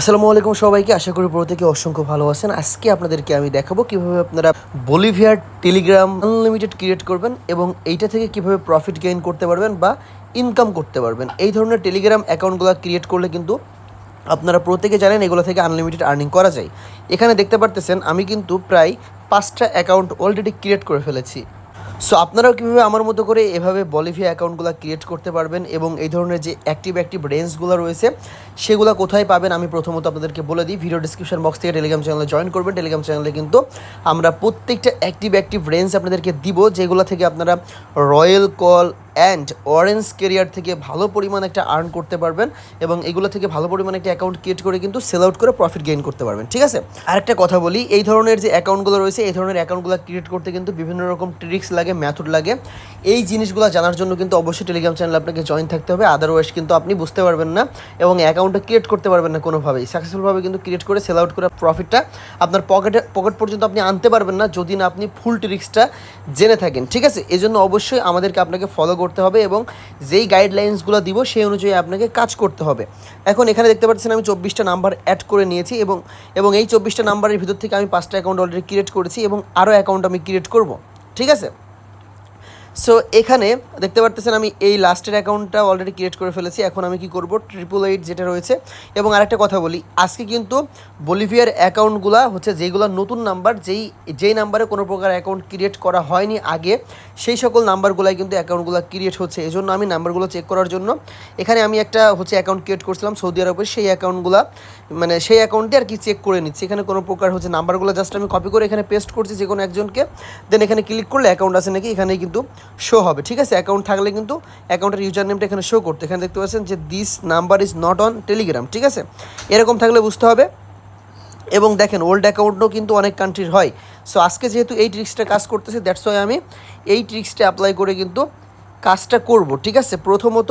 আসসালামু আলাইকুম সবাইকে, আশা করি প্রত্যেকে অসংখ্য ভালো আছেন। আজকে আপনাদেরকে আমি দেখাবো কীভাবে আপনারা বলিভিয়ার টেলিগ্রাম আনলিমিটেড ক্রিয়েট করবেন এবং এইটা থেকে কীভাবে প্রফিট গেইন করতে পারবেন বা ইনকাম করতে পারবেন। এই ধরনের টেলিগ্রাম অ্যাকাউন্টগুলো ক্রিয়েট করলে কিন্তু আপনারা প্রত্যেকে জানেন এগুলো থেকে আনলিমিটেড আর্নিং করা যায়। এখানে দেখতে পারতেছেন, আমি কিন্তু প্রায় পাঁচটা অ্যাকাউন্ট অলরেডি ক্রিয়েট করে ফেলেছি। সো আপনারাও কীভাবে আমার মতো করে এভাবে বলিভিয়া অ্যাকাউন্টগুলো ক্রিয়েট করতে পারবেন এবং এই ধরনের যে অ্যাক্টিভ অ্যাক্টিভ রেঞ্জগুলো রয়েছে, সেগুলো কোথায় পাবেন আমি প্রথমত আপনাদেরকে বলে দিই। ভিডিও ডিসক্রিপশন বক্স থেকে টেলিগ্রাম চ্যানেলে জয়েন করবেন। টেলিগ্রাম চ্যানেলে কিন্তু আমরা প্রত্যেকটা অ্যাক্টিভ অ্যাক্টিভ রেঞ্জ আপনাদেরকে দিব, যেগুলো থেকে আপনারা royal call and orange career থেকে ভালো পরিমাণ একটা আর্ন করতে পারবেন এবং এগুলো থেকে ভালো পরিমাণ একটা অ্যাকাউন্ট ক্রিয়েট করে কিন্তু সেল আউট করে প্রফিট গেইন করতে পারবেন, ঠিক আছে? আরেকটা কথা বলি, এই ধরনের যে অ্যাকাউন্টগুলো রয়েছে, এই ধরনের অ্যাকাউন্টগুলো ক্রিয়েট করতে কিন্তু বিভিন্ন রকম ট্রিক্স লাগে ম্যাথড লাগে। এই জিনিসগুলো জানার জন্য কিন্তু অবশ্যই টেলিগ্রাম চ্যানেল আপনাকে জয়েন থাকতে হবে আদারওয়াইজ কিন্তু আপনি বুঝতে পারবেন না এবং অ্যাকাউন্টটা ক্রিয়েট করতে পারবেন না কোনোভাবেই। সাকসেসফুলভাবে কিন্তু ক্রিয়েট করে সেল আউট করে প্রফিটটা আপনার পকেটে পকেট পর্যন্ত আপনি আনতে পারবেন না, যদি না আপনি ফুল ট্রিক্সটা জেনে থাকেন, ঠিক আছে? এই জন্য অবশ্যই আমাদেরকে আপনাকে ফলো করতে হবে এবং যেই গাইডলাইন্সগুলো দিব, সেই অনুযায়ী আপনাকে কাজ করতে হবে। এখন এখানে দেখতে পাচ্ছেন আমি চব্বিশটা নাম্বার অ্যাড করে নিয়েছি এবং এবং এই চব্বিশটা নাম্বারের ভিতর থেকে আমি পাঁচটা অ্যাকাউন্ট অলরেডি ক্রিয়েট করেছি এবং আরও অ্যাকাউন্ট আমি ক্রিয়েট করব। ঠিক আছে? সো এখানে দেখতে পারতেছেন আমি এই লাস্টের অ্যাকাউন্টটা অলরেডি ক্রিয়েট করে ফেলেছি। এখন আমি কি করব? ট্রিপল এইট যেটা রয়েছে। এবং আরেকটা কথা বলি, আজকে কিন্তু বলিভিয়ার অ্যাকাউন্টগুলো হচ্ছে যেগুলো নতুন নাম্বার যেই যেই নাম্বারে কোনো প্রকার অ্যাকাউন্ট ক্রিয়েট করা হয়নি আগে, সেই সকল নাম্বারগুলাই কিন্তু অ্যাকাউন্টগুলো ক্রিয়েট হচ্ছে। এই জন্য আমি নাম্বারগুলো চেক করার জন্য এখানে আমি একটা হচ্ছে অ্যাকাউন্ট ক্রিয়েট করছিলাম সৌদি আরবের, সেই অ্যাকাউন্টগুলো মানে সেই অ্যাকাউন্টে আর কি চেক করে নিচ্ছি। এখানে কোনো প্রকার হচ্ছে নাম্বারগুলো জাস্ট আমি কপি করে এখানে পেস্ট করছি যে কোনো একজনকে। দেন এখানে ক্লিক করলে অ্যাকাউন্ট আছে নাকি? এখানেই কিন্তু শো হবে, ঠিক আছে? অ্যাকাউন্ট থাকলে কিন্তু অ্যাকাউন্টের ইউজার নেমটা এখানে শো করতে। এখানে দেখতে পাচ্ছেন যে this number is not on Telegram ঠিক আছে? এরকম থাকলে বুঝতে হবে। এবং দেখেন ওল্ড অ্যাকাউন্টও কিন্তু অনেক কান্ট্রির হয়। সো আজকে যেহেতু এই ট্রিক্সটা কাজ করতেছে দ্যাটস ওয়াই আমি এই ট্রিক্সটা অ্যাপ্লাই করে কিন্তু কাজটা করব, ঠিক আছে? প্রথমত,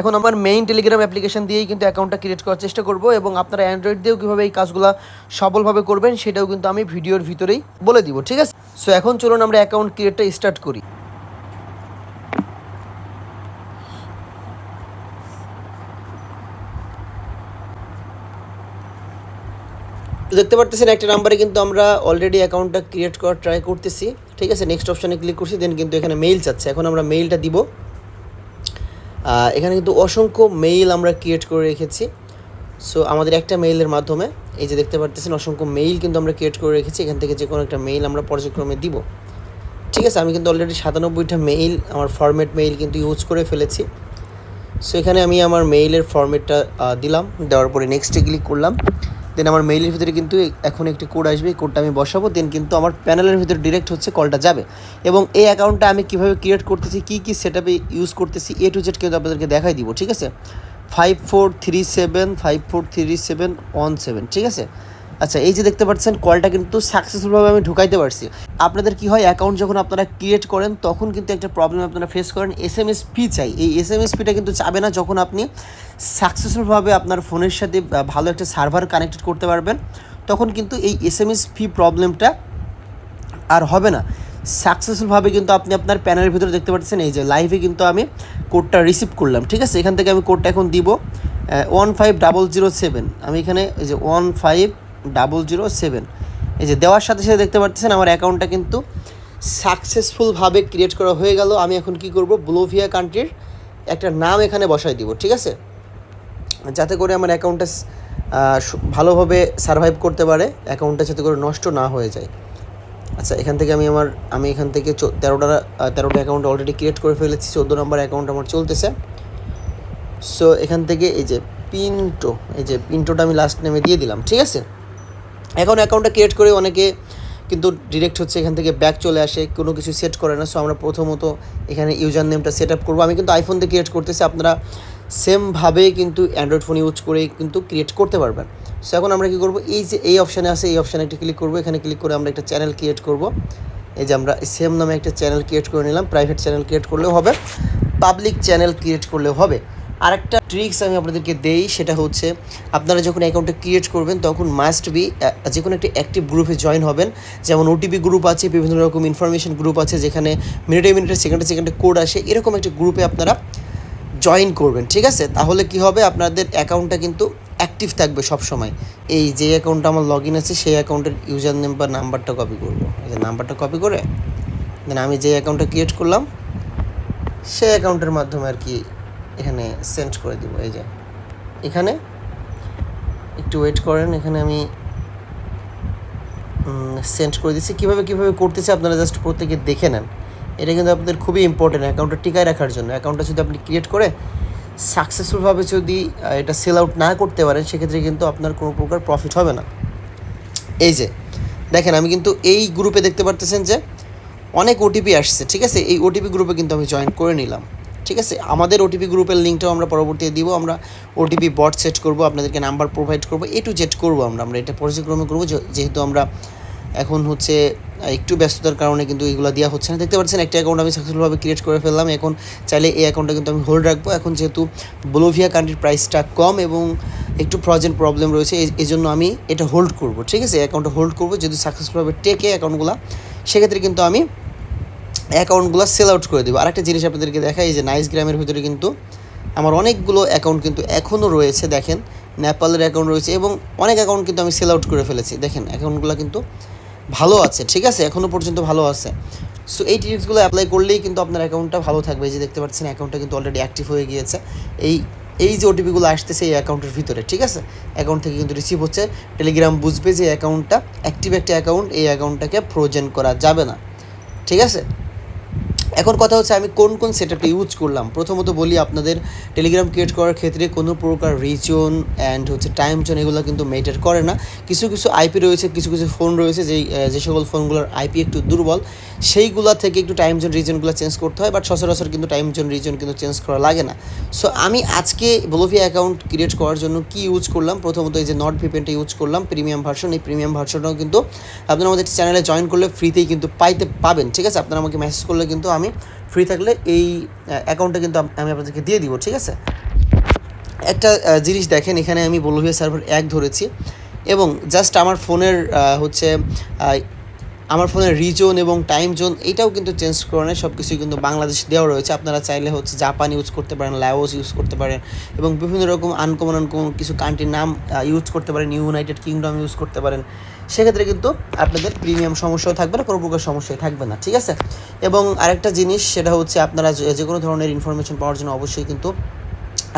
এখন আমার মেইন টেলিগ্রাম অ্যাপ্লিকেশন দিয়েই কিন্তু অ্যাকাউন্টটা ক্রিয়েট করার চেষ্টা করব এবং আপনারা অ্যান্ড্রয়েড দিয়েও কীভাবে এই কাজগুলো সফলভাবে করবেন, সেটাও কিন্তু আমি ভিডিওর ভিতরেই বলে দিব, ঠিক আছে? সো এখন চলুন আমরা অ্যাকাউন্ট ক্রিয়েটটা স্টার্ট করি। দেখতে পারতেছেন একটা নাম্বারে কিন্তু আমরা অলরেডি অ্যাকাউন্টটা ক্রিয়েট করার ট্রাই করতেছি। ঠিক আছে নেক্সট অপশানে ক্লিক করছি দেন কিন্তু এখানে মেইল চাচ্ছে এখন আমরা মেইলটা দিব। এখানে কিন্তু অসংখ্য মেইল আমরা ক্রিয়েট করে রেখেছি। সো আমাদের একটা মেইলের মাধ্যমে, এই যে দেখতে পারতেছেন, অসংখ্য মেইল কিন্তু আমরা ক্রিয়েট করে রেখেছি। এখান থেকে যে কোনো একটা মেইল আমরা পর্যায়ক্রমে দিব। ঠিক আছে, আমি কিন্তু অলরেডি সাতানব্বইটা মেইল আমার ফরম্যাট মেইল কিন্তু ইউজ করে ফেলেছি। সো এখানে আমি আমার মেইলের ফরম্যাটটা দিলাম। দেওয়ার পরে নেক্সটে ক্লিক করলাম। দেন আমার মেইলের ভিতরে কিন্তু এখন একটি কোড আসবে, এই কোডটা আমি বসাবো। দেন কিন্তু আমার প্যানেলের ভিতরে ডিরেক্ট হচ্ছে কলটা যাবে। এবং এই অ্যাকাউন্টটা আমি কীভাবে ক্রিয়েট করতেছি, কী কী সেট ইউজ করতেছি এ টু জেড কিন্তু আপনাদেরকে দেখাই দিব, ঠিক আছে? Five four three seven five four three seven one seven ঠিক আছে? আচ্ছা এই যে দেখতে পাচ্ছেন, কলটা কিন্তু সাকসেসফুলভাবে আমি ঢুকাইতে পারছি। আপনাদের কি হয় অ্যাকাউন্ট যখন আপনারা ক্রিয়েট করেন, তখন কিন্তু একটা প্রবলেম আপনারা ফেস করেন। এস এম এস ফি চাই। এই এস এম এস ফিটা কিন্তু চাবে না যখন আপনি সাকসেসফুলভাবে আপনার ফোনের সাথে ভালো একটা সার্ভার কানেক্টেড করতে পারবেন। তখন কিন্তু এই এস এম এস ফি প্রবলেমটা আর হবে না। সাকসেসফুলভাবে কিন্তু আপনি আপনার প্যানেলের ভিতরে দেখতে পাচ্ছেন, এই যে লাইভে কিন্তু আমি কোডটা রিসিভ করলাম। ঠিক আছে? এখান থেকে আমি কোডটা এখন দিব one five double zero seven আমি এখানে, এই যে one five double zero seven এই যে দেওয়ার সাথে সাথে দেখতে পাচ্ছেন আমার অ্যাকাউন্টটা কিন্তু সাকসেসফুলভাবে ক্রিয়েট করা হয়ে গেল। আমি এখন কি করব? ব্লোভিয়া কান্ট্রির একটা নাম এখানে বসাই দিব, ঠিক আছে? যাতে করে আমার অ্যাকাউন্টটা ভালোভাবে সার্ভাইভ করতে পারে অ্যাকাউন্টটা যাতে করে নষ্ট না হয়ে যায়। আচ্ছা এখান থেকে আমি আমার, আমি এখান থেকে তেরোটা তেরোটা অ্যাকাউন্ট অলরেডি ক্রিয়েট করে ফেলেছি, চোদ্দ নম্বর অ্যাকাউন্ট আমার চলতেছে। সো এখান থেকে এই যে পিন্টো এই যে পিন্টোটা আমি লাস্ট নেমে দিয়ে দিলাম, ঠিক আছে? এখন অ্যাকাউন্টটা ক্রিয়েট করে অনেকে কিন্তু ডিরেক্ট হচ্ছে এখান থেকে ব্যাক চলে আসে, কোনো কিছু সেট করে না। সো আমরা প্রথমত এখানে ইউজার নেমটা সেট আপ করব। আমি কিন্তু আইফোন দিয়ে ক্রিয়েট করতেছি, আপনারা সেমভাবে কিন্তু অ্যান্ড্রয়েড ফোন ইউজ করে কিন্তু ক্রিয়েট করতে পারবেন। সো এখন আমরা কী করব? এই যে, এই অপশানে আছে, এই অপশানে একটা ক্লিক করব। এখানে ক্লিক করে আমরা একটা চ্যানেল ক্রিয়েট করব। এই যে, আমরা সেম নামে একটা চ্যানেল ক্রিয়েট করে নিলাম। প্রাইভেট চ্যানেল ক্রিয়েট করলেও হবে পাবলিক চ্যানেল ক্রিয়েট করলেও হবে। আরেকটা ট্রিক্স আমি আপনাদেরকে দেই, সেটা হচ্ছে আপনারা যখন অ্যাকাউন্টটা ক্রিয়েট করবেন, তখন মাস্ট বি যে কোনো একটা অ্যাক্টিভ গ্রুপে জয়েন হবেন। যেমন ওটিপি গ্রুপ আছে, বিভিন্ন রকম ইনফরমেশন গ্রুপ আছে, যেখানে মিনিটে মিনিটে সেকেন্ডে সেকেন্ডে কোড আসে, এরকম একটি গ্রুপে আপনারা জয়েন করবেন, ঠিক আছে? তাহলে কি হবে? আপনাদের অ্যাকাউন্টটা কিন্তু অ্যাক্টিভ থাকবে সব সময় এই যে অ্যাকাউন্টটা আমার লগ ইন আছে, সেই অ্যাকাউন্টের ইউজার নেম বা নাম্বারটা কপি করব। নাম্বারটা কপি করে দেন আমি যে অ্যাকাউন্টটা ক্রিয়েট করলাম, সেই অ্যাকাউন্টের মাধ্যমে আর কি এখানে সেন্ড করে দিব, এই যে। এখানে একটু ওয়েট করেন, এখানে আমি সেন্ড করে দিচ্ছি কীভাবে কীভাবে করতেছে আপনারা জাস্ট প্রত্যেকে দেখে নেন। এটা কিন্তু আপনাদের খুবই ইম্পর্টেন্ট অ্যাকাউন্টটা টিকায় রাখার জন্য। অ্যাকাউন্টটা যদি আপনি ক্রিয়েট করে সাকসেসফুলভাবে যদি এটা সেল আউট না করতে পারেন, সেক্ষেত্রে কিন্তু আপনার কোনো প্রকার প্রফিট হবে না। এই যে, দেখেন, আমি কিন্তু এই গ্রুপে দেখতে পারতেছেন যে, অনেক ওটিপি আসছে, ঠিক আছে? এই ওটিপি গ্রুপে কিন্তু আমি জয়েন করে নিলাম। ঠিক আছে? আমাদের ওটিপি গ্রুপের লিঙ্কটাও আমরা পরবর্তীতে দিব। আমরা ওটিপি বট সেট করব, আপনাদেরকে নাম্বার প্রোভাইড করব। এ টু জেড করব আমরা। আমরা এটা পর্যায়ক্রমে করব যেহেতু আমরা এখন হচ্ছে একটু ব্যস্ততার কারণে কিন্তু এগুলো দেওয়া হচ্ছে না। দেখতে পাচ্ছেন, একটা অ্যাকাউন্ট আমি সাকসেসফুলভাবে ক্রিয়েট করে ফেললাম। এখন চাইলে এই অ্যাকাউন্টটা কিন্তু আমি হোল্ড রাখব। এখন যেহেতু বোলোভিয়া কান্ট্রির প্রাইসটা কম এবং একটু ফ্রজেন প্রবলেম রয়েছে এই জন্য আমি এটা হোল্ড করব। ঠিক আছে? অ্যাকাউন্টটা হোল্ড করব। যদি সাকসেসফুলভাবে টেকে অ্যাকাউন্টগুলো সেক্ষেত্রে কিন্তু আমি অ্যাকাউন্টগুলো সেল আউট করে দেবো। আরেকটা জিনিস আপনাদেরকে দেখাই যে নাইস গ্রামের ভিতরে কিন্তু আমার অনেকগুলো অ্যাকাউন্ট কিন্তু এখনও রয়েছে, দেখেন। নেপালের অ্যাকাউন্ট রয়েছে এবং অনেক অ্যাকাউন্ট কিন্তু আমি সেল আউট করে ফেলেছি। দেখেন অ্যাকাউন্টগুলো কিন্তু ভালো আছে, ঠিক আছে? এখনও পর্যন্ত ভালো আছে। সো এই টিপসগুলো অ্যাপ্লাই করলেই কিন্তু আপনার অ্যাকাউন্টটা ভালো থাকবে। যে দেখতে পাচ্ছেন অ্যাকাউন্টটা কিন্তু অলরেডি অ্যাক্টিভ হয়ে গিয়েছে। এই এই যে ওটিপিগুলো আসতেছে এই অ্যাকাউন্টের ভিতরে, ঠিক আছে? অ্যাকাউন্ট থেকে কিন্তু রিসিভ হচ্ছে। টেলিগ্রাম বুঝবে যে অ্যাকাউন্টটা অ্যাক্টিভ একটা অ্যাকাউন্ট এই অ্যাকাউন্টটাকে ফ্রোজেন করা যাবে না, ঠিক আছে? এখন কথা হচ্ছে আমি কোন কোন সেটআপটা ইউজ করলাম। প্রথমত বলি আপনাদের টেলিগ্রাম ক্রিয়েট করার ক্ষেত্রে কোনো প্রকার রিজন অ্যান্ড হচ্ছে টাইম জোন এগুলো কিন্তু মেটার করে না। কিছু কিছু আইপি রয়েছে, কিছু কিছু ফোন রয়েছে, যেই যে সকল ফোনগুলোর আইপি একটু দুর্বল। সেইগুলা থেকে একটু টাইম জোন রিজনগুলো চেঞ্জ করতে হয় বাট সচরাচর কিন্তু টাইম জোন রিজন কিন্তু চেঞ্জ করা লাগে না। সো আমি আজকে বলোভিয়া অ্যাকাউন্ট ক্রিয়েট করার জন্য কি ইউজ করলাম? প্রথমত এই যে নট ভিপেনটা ইউজ করলাম প্রিমিয়াম ভার্সন এই প্রিমিয়াম ভার্সনটাও কিন্তু আপনারা আমাদের চ্যানেলে জয়েন করলে ফ্রিতেই কিন্তু পাইতে পাবেন, ঠিক আছে? আপনারা আমাকে মেসেজ করলে কিন্তু আমি ফ্রি থাকলে এই অ্যাকাউন্টটা কিন্তু আমি আপনাদেরকে দিয়ে দিব, ঠিক আছে? একটা জিনিস দেখেন, এখানে আমি বলোভিয়া সার্ভার এক ধরেছি, এবং জাস্ট আমার ফোনের হচ্ছে আমার ফোনের রিজন এবং টাইম জোন এটাও কিন্তু চেঞ্জ করে নেয়। সব কিছুই কিন্তু বাংলাদেশ দেওয়া রয়েছে। আপনারা চাইলে হচ্ছে জাপান ইউজ করতে পারেন, লাওস ইউজ করতে পারেন এবং বিভিন্ন রকম আনকমন আনকমন কিছু কান্ট্রির নাম ইউজ করতে পারেন। ইউনাইটেড কিংডম ইউজ করতে পারেন। সেক্ষেত্রে কিন্তু আপনাদের প্রিমিয়াম সমস্যাও থাকবে না, কোনো প্রকার সমস্যাই থাকবে না, ঠিক আছে? এবং আরেকটা জিনিস সেটা হচ্ছে আপনারা যে- কোনো ধরনের ইনফরমেশন পাওয়ার জন্য অবশ্যই কিন্তু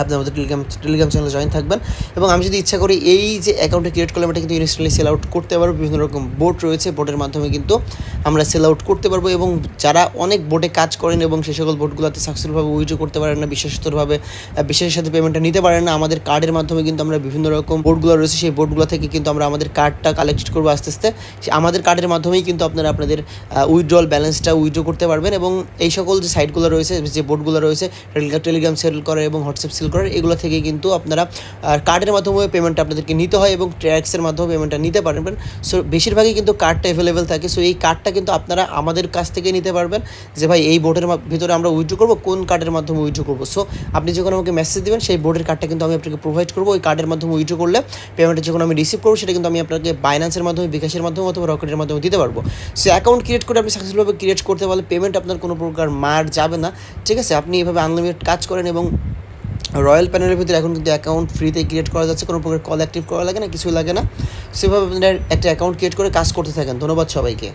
আপনি আমাদের টেলিগ্রাম টেলিগ্রাম চ্যানেলে জয়েন থাকবেন। এবং আমি যদি ইচ্ছা করি এই যে অ্যাকাউন্টে ক্রিয়েট করলাম এটা কিন্তু ইনস্ট্যান্টলি সেল আউট করতে পারব। বিভিন্ন রকম বোট রয়েছে বোটের মাধ্যমে কিন্তু আমরা সেল আউট করতে পারব এবং যারা অনেক বোটে কাজ করেন এবং সে সকল বোটগুলোতে সাকসেসফুলভাবে উইড্রো করতে পারেন না বিশেষতভাবে বিশ্বাসের সাথে পেমেন্টটা নিতে পারেন না, আমাদের কার্ডের মাধ্যমে কিন্তু আমরা বিভিন্ন রকম বোটগুলো রয়েছে, সেই বোটগুলো থেকে কিন্তু আমরা আমাদের কার্ডটা কালেক্ট করব আস্তে আস্তে। আমাদের কার্ডের মাধ্যমেই কিন্তু আপনারা আপনাদের উইথড্রল ব্যালেন্সটা উইথড্র করতে পারবেন এবং এই সকল যে সাইটগুলো রয়েছে, যে বোর্ডগুলো রয়েছে টেলিগ্রাম সেল করে এবং হোয়াটসঅ্যাপ সেল করে এগুলো থেকে কিন্তু আপনারা কার্ডের মাধ্যমে পেমেন্টটা আপনাদেরকে নিতে হয় এবং ট্যাক্সের মাধ্যমে পেমেন্টটা নিতে পারবেন। সো বেশিরভাগই কিন্তু কার্ডটা অ্যাভেলেবেল থাকে। সো এই কার্ডটা কিন্তু আপনারা আমাদের কাছ থেকে নিতে পারবেন যে, ভাই, এই বোর্ডের ভিতরে আমরা উইথড্র করব, কোন কার্ডের মাধ্যমে উইথড্র করব? সো আপনি যখন আমাকে মেসেজ দেবেন, সেই বোর্ডের কার্ডটা কিন্তু আমি আপনাকে প্রোভাইড করব। ওই কার্ডের মাধ্যমে উইথড্র করলে পেমেন্টটা যখন আমি রিসিভ করব, সেটা কিন্তু আমি আপনাকে বাইন্যান্সের মাধ্যমে বিকাশের মাধ্যমে অথবা রকেটের মাধ্যমে দিতে পারব। সো অ্যাকাউন্ট ক্রিয়েট করে আপনি সাকসেসফুলভাবে ক্রিয়েট করতে পারলে পেমেন্ট আপনার কোনো প্রকার মার যাবে না। ঠিক আছে? আপনি এভাবে আনলিমিটেড কাজ করেন এবং রয়্যাল প্যানেলের ভিতরে এখন কিন্তু অ্যাকাউন্ট ফ্রিতে ক্রিয়েট করা যাচ্ছে, কোনো প্রকার কল অ্যাক্টিভ করা লাগে না কিছু লাগে না। সেভাবে আপনারা একটা অ্যাকাউন্ট ক্রিয়েট করে কাজ করতে থাকেন। ধন্যবাদ সবাইকে।